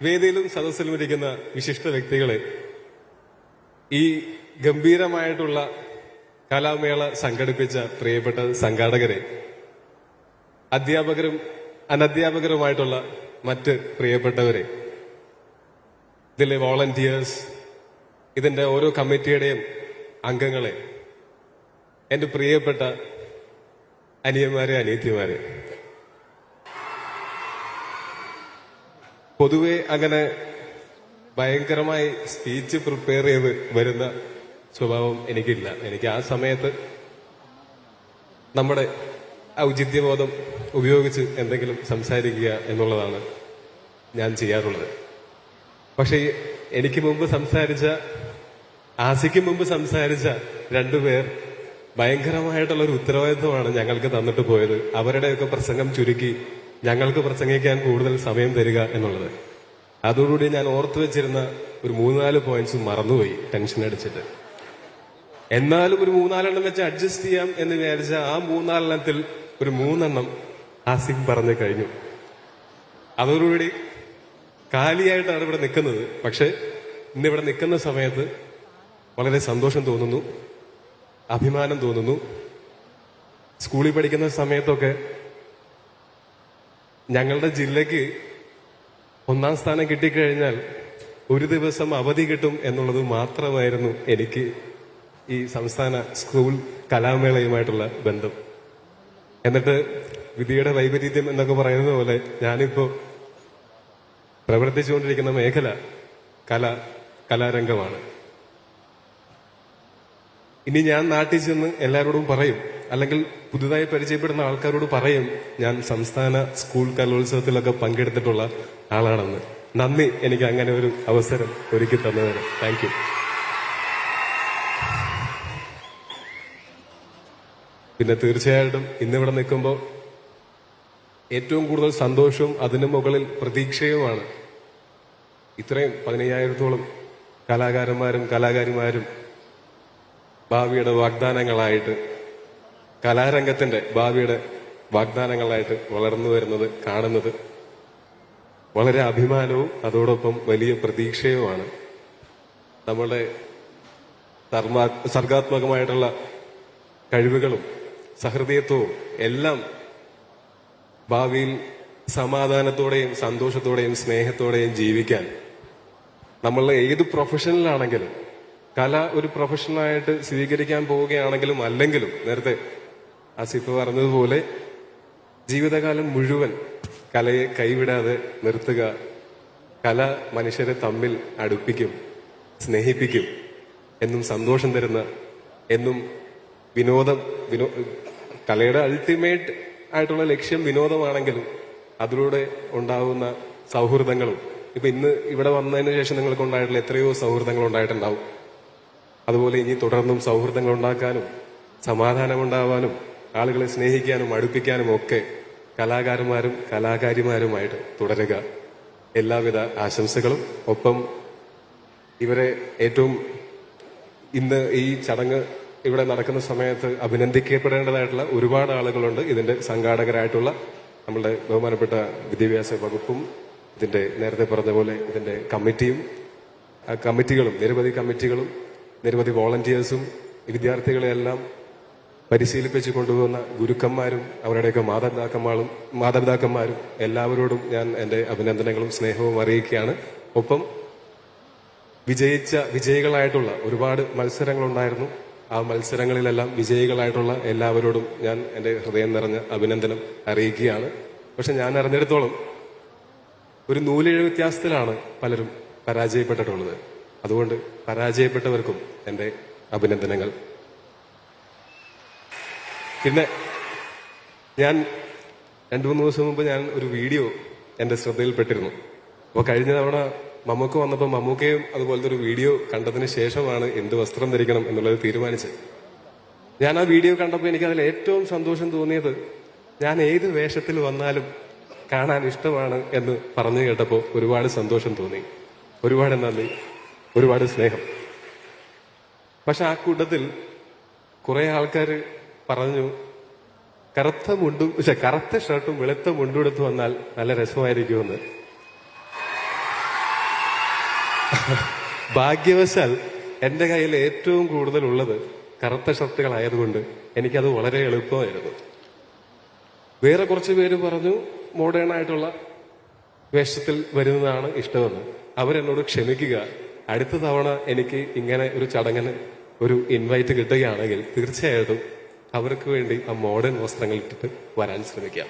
വേദിയിലും സദസ്സിലും ഇരിക്കുന്ന വിശിഷ്ട വ്യക്തികളെ ഈ ഗംഭീരമായിട്ടുള്ള കലാമേള സംഘടിപ്പിച്ച പ്രിയപ്പെട്ട സംഘാടകരെ അധ്യാപകരും അനധ്യാപകരുമായിട്ടുള്ള മറ്റ് പ്രിയപ്പെട്ടവരെ ഇതിലെ വോളണ്ടിയേഴ്സ് ഇതിന്റെ ഓരോ കമ്മിറ്റിയുടെയും അംഗങ്ങളെ എന്റെ പ്രിയപ്പെട്ട അനിയന്മാരെ അനിയത്തിമാരെ പൊതുവെ അങ്ങനെ ഭയങ്കരമായി സ്പീച്ച് പ്രിപ്പയർ ചെയ്ത് വരുന്ന സ്വഭാവം എനിക്കില്ല. എനിക്ക് ആ സമയത്ത് നമ്മുടെ ഔചിത്യബോധം ഉപയോഗിച്ച് എന്തെങ്കിലും സംസാരിക്കുക എന്നുള്ളതാണ് ഞാൻ ചെയ്യാറുള്ളത്. പക്ഷേ എനിക്ക് മുമ്പ് സംസാരിച്ച ആസിക്ക് മുമ്പ് സംസാരിച്ച രണ്ടുപേർ ഭയങ്കരമായിട്ടുള്ള ഒരു ഉത്തരവാദിത്വമാണ് ഞങ്ങൾക്ക് തന്നിട്ട് പോയത്. അവരുടെയൊക്കെ പ്രസംഗം ചുരുക്കി ഞങ്ങൾക്ക് പ്രസംഗിക്കാൻ കൂടുതൽ സമയം തരിക എന്നുള്ളത്. അതോടുകൂടി ഞാൻ ഓർത്തു വെച്ചിരുന്ന ഒരു മൂന്നാൽ പോയിന്റ്സ് മറന്നുപോയി ടെൻഷൻ അടിച്ചിട്ട്. എന്നാലും ഒരു മൂന്നാലെണ്ണം വെച്ച് അഡ്ജസ്റ്റ് ചെയ്യാം എന്ന് വിചാരിച്ച ആ മൂന്നാലെണ്ണത്തിൽ ഒരു മൂന്നെണ്ണം ആസിഫ് പറഞ്ഞു കഴിഞ്ഞു. അതോടുകൂടി കാലിയായിട്ടാണ് ഇവിടെ നിൽക്കുന്നത്. പക്ഷെ ഇന്നിവിടെ നിൽക്കുന്ന സമയത്ത് വളരെ സന്തോഷം തോന്നുന്നു അഭിമാനം തോന്നുന്നു. സ്കൂളിൽ പഠിക്കുന്ന സമയത്തൊക്കെ ഞങ്ങളുടെ ജില്ലയ്ക്ക് ഒന്നാം സ്ഥാനം കിട്ടിക്കഴിഞ്ഞാൽ ഒരു ദിവസം അവധി കിട്ടും എന്നുള്ളത് മാത്രമായിരുന്നു എനിക്ക് ഈ സംസ്ഥാന സ്കൂൾ കലാമേളയുമായിട്ടുള്ള ബന്ധം. എന്നിട്ട് വിധിയുടെ വൈപരീത്യം എന്നൊക്കെ പറയുന്നത് പോലെ ഞാനിപ്പോ പ്രവർത്തിച്ചുകൊണ്ടിരിക്കുന്ന മേഖല കല കലാരംഗമാണ്. ഇനി ഞാൻ നാട്ടിൽ ചെന്ന് എല്ലാവരോടും പറയും അല്ലെങ്കിൽ പുതുതായി പരിചയപ്പെടുന്ന ആൾക്കാരോട് പറയും ഞാൻ സംസ്ഥാന സ്കൂൾ കലോത്സവത്തിലൊക്കെ പങ്കെടുത്തിട്ടുള്ള ആളാണെന്ന്. നന്ദി എനിക്ക് അങ്ങനെ ഒരു അവസരം ഒരുക്കി തന്നതിന്. താങ്ക് യു പിന്നെ തീർച്ചയായിട്ടും ഇന്നിവിടെ നിൽക്കുമ്പോൾ ഏറ്റവും കൂടുതൽ സന്തോഷവും അതിനു മുകളിൽ പ്രതീക്ഷയുമാണ്. ഇത്രയും പതിനയ്യായിരത്തോളം കലാകാരന്മാരും കലാകാരിമാരും ഭാവിയുടെ വാഗ്ദാനങ്ങളായിട്ട് കലാരംഗത്തിന്റെ ഭാവിയുടെ വാഗ്ദാനങ്ങളായിട്ട് വളർന്നു വരുന്നത് കാണുന്നത് വളരെ അഭിമാനവും അതോടൊപ്പം വലിയ പ്രതീക്ഷയുമാണ്. നമ്മുടെ സർഗാത്മകമായിട്ടുള്ള കഴിവുകളും സഹൃദയത്വവും എല്ലാം ഭാവിയിൽ സമാധാനത്തോടെയും സന്തോഷത്തോടെയും സ്നേഹത്തോടെയും ജീവിക്കാൻ നമ്മൾ ഏത് പ്രൊഫഷനിലാണെങ്കിലും കല ഒരു പ്രൊഫഷനായിട്ട് സ്വീകരിക്കാൻ പോവുകയാണെങ്കിലും അല്ലെങ്കിലും നേരത്തെ ആസിഫ് പറഞ്ഞതുപോലെ ജീവിതകാലം മുഴുവൻ കലയെ കൈവിടാതെ നിർത്തുക കല മനുഷ്യരെ തമ്മിൽ അടുപ്പിക്കും സ്നേഹിപ്പിക്കും എന്നും സന്തോഷം തരുന്ന എന്നും വിനോദം വിനോ കലയുടെ അൾട്ടിമേറ്റ് ആയിട്ടുള്ള ലക്ഷ്യം വിനോദമാണെങ്കിലും അതിലൂടെ ഉണ്ടാവുന്ന സൗഹൃദങ്ങളും ഇപ്പൊ ഇന്ന് ഇവിടെ വന്നതിന് ശേഷം നിങ്ങൾക്ക് ഉണ്ടായിട്ടുള്ള എത്രയോ സൗഹൃദങ്ങൾ ഉണ്ടായിട്ടുണ്ടാവും. അതുപോലെ ഇനി തുടർന്നും സൗഹൃദങ്ങൾ ഉണ്ടാക്കാനും സമാധാനം ഉണ്ടാവാനും ആളുകളെ സ്നേഹിക്കാനും അടുപ്പിക്കാനും ഒക്കെ കലാകാരന്മാരും കലാകാരിമാരുമായിട്ട് തുടരുക. എല്ലാവിധ ആശംസകളും. ഒപ്പം ഇവരെ ഏറ്റവും ഇന്ന് ഈ ചടങ്ങ് ഇവിടെ നടക്കുന്ന സമയത്ത് അഭിനന്ദിക്കപ്പെടേണ്ടതായിട്ടുള്ള ഒരുപാട് ആളുകളുണ്ട്. ഇതിന്റെ സംഘാടകരായിട്ടുള്ള നമ്മളുടെ ബഹുമാനപ്പെട്ട വിദ്യാഭ്യാസ വകുപ്പും ഇതിന്റെ നേരത്തെ പറഞ്ഞ പോലെ ഇതിന്റെ കമ്മിറ്റിയും കമ്മിറ്റികളും നിരവധി കമ്മിറ്റികളും നിരവധി വോളണ്ടിയേഴ്സും വിദ്യാർത്ഥികളെയെല്ലാം പരിശീലിപ്പിച്ച് കൊണ്ടുപോകുന്ന ഗുരുക്കന്മാരും അവരുടെയൊക്കെ മാതാപിതാക്കന്മാരും മാതാപിതാക്കന്മാരും എല്ലാവരോടും ഞാൻ എന്റെ അഭിനന്ദനങ്ങളും സ്നേഹവും അറിയിക്കുകയാണ്. ഒപ്പം വിജയിച്ച വിജയികളായിട്ടുള്ള ഒരുപാട് മത്സരങ്ങളുണ്ടായിരുന്നു. ആ മത്സരങ്ങളിലെല്ലാം വിജയികളായിട്ടുള്ള എല്ലാവരോടും ഞാൻ എന്റെ ഹൃദയം നിറഞ്ഞ അഭിനന്ദനം അറിയിക്കുകയാണ്. പക്ഷെ ഞാൻ അറിഞ്ഞിടത്തോളം ഒരു നൂലിഴ വ്യത്യാസത്തിലാണ് പലരും പരാജയപ്പെട്ടിട്ടുള്ളത്. അതുകൊണ്ട് പരാജയപ്പെട്ടവർക്കും എന്റെ അഭിനന്ദനങ്ങൾ. പിന്നെ ഞാൻ രണ്ടു മൂന്ന് ദിവസം മുമ്പ് ഞാൻ ഒരു വീഡിയോ എന്റെ ശ്രദ്ധയിൽപ്പെട്ടിരുന്നു. അപ്പോൾ കഴിഞ്ഞ തവണ മമ്മൂക്ക വന്നപ്പോൾ മമ്മൂക്കയും അതുപോലത്തെ ഒരു വീഡിയോ കണ്ടതിന് ശേഷമാണ് എന്ത് വസ്ത്രം ധരിക്കണം എന്നുള്ളത് തീരുമാനിച്ചത്. ഞാൻ ആ വീഡിയോ കണ്ടപ്പോൾ എനിക്ക് അതിൽ ഏറ്റവും സന്തോഷം തോന്നിയത് ഞാൻ ഏത് വേഷത്തിൽ വന്നാലും കാണാൻ ഇഷ്ടമാണ് എന്ന് പറഞ്ഞു കേട്ടപ്പോൾ ഒരുപാട് സന്തോഷം തോന്നി. ഒരുപാട് നന്ദി. ഒരുപാട് സ്നേഹം. പക്ഷെ ആ കൂട്ടത്തിൽ കുറെ ആൾക്കാർ പറഞ്ഞു കറുത്ത മുണ്ടും പക്ഷെ കറുത്ത ഷർട്ടും വെളുത്ത മുണ്ടും എടുത്തു വന്നാൽ നല്ല രസമായിരിക്കുമെന്ന്. ഭാഗ്യവശാൽ എന്റെ കയ്യിൽ ഏറ്റവും കൂടുതൽ ഉള്ളത് കറുത്ത ഷർട്ടുകളായതുകൊണ്ട് എനിക്കത് വളരെ എളുപ്പമായിരുന്നു. വേറെ കുറച്ച് പേര് പറഞ്ഞു മോഡേൺ ആയിട്ടുള്ള വേഷത്തിൽ വരുന്നതാണ് ഇഷ്ടമെന്ന്. അവരെന്നോട് ക്ഷമിക്കുക. അടുത്ത തവണ എനിക്ക് ഇങ്ങനെ ഒരു ചടങ്ങിന് ഒരു ഇൻവൈറ്റ് കിട്ടുകയാണെങ്കിൽ തീർച്ചയായിട്ടും അവർക്ക് വേണ്ടി ആ മോഡേൺ വസ്ത്രങ്ങൾ ഇട്ടിട്ട് വരാൻ ശ്രമിക്കാം.